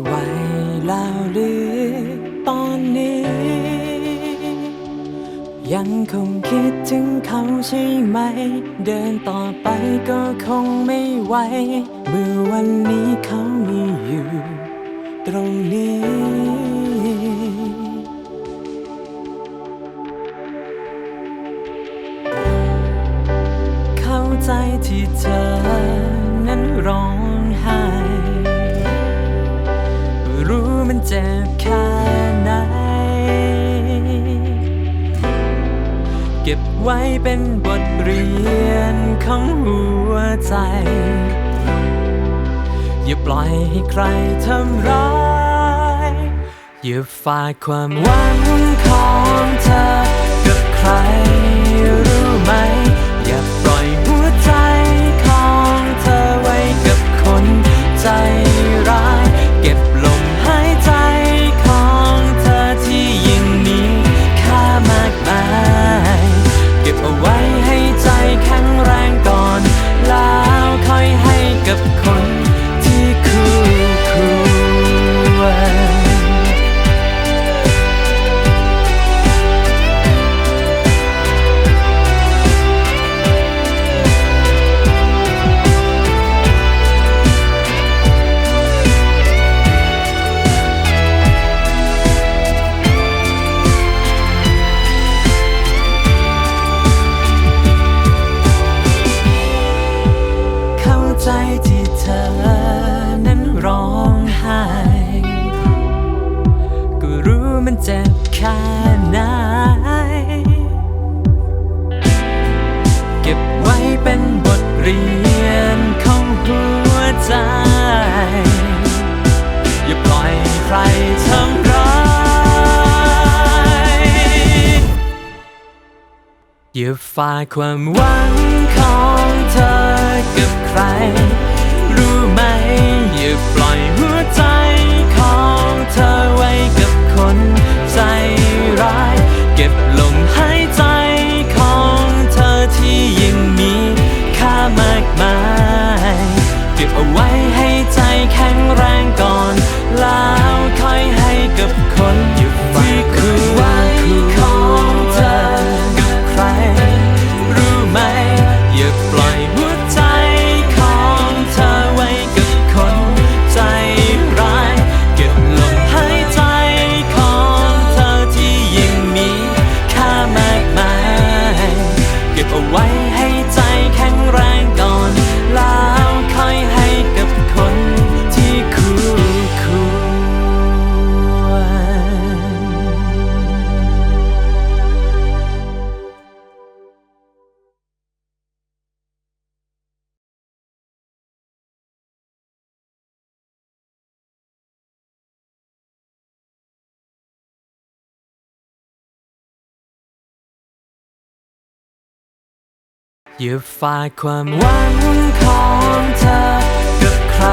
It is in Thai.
ไหวแล้วหรือตอนนี้ ยังคงคิดถึงเขาใช่ไหม เดินต่อไปก็คงไม่ไหว เมื่อวันนี้เขามีอยู่ ตรงนี้ เข้าใจที่เธอ เก็บไว้เป็นบทเรียนของหัวใจ อย่าปล่อยให้ใครทำร้าย อย่าฝากความหวังของเธอ ค่ไหน เก็บไว้เป็นบทเรียนของหัวใจ อย่าปล่อยให้ใครทำร้ายอย่าฝากความหวังของเธอกับใคร อย่าฝากความหวังของเธอกับใคร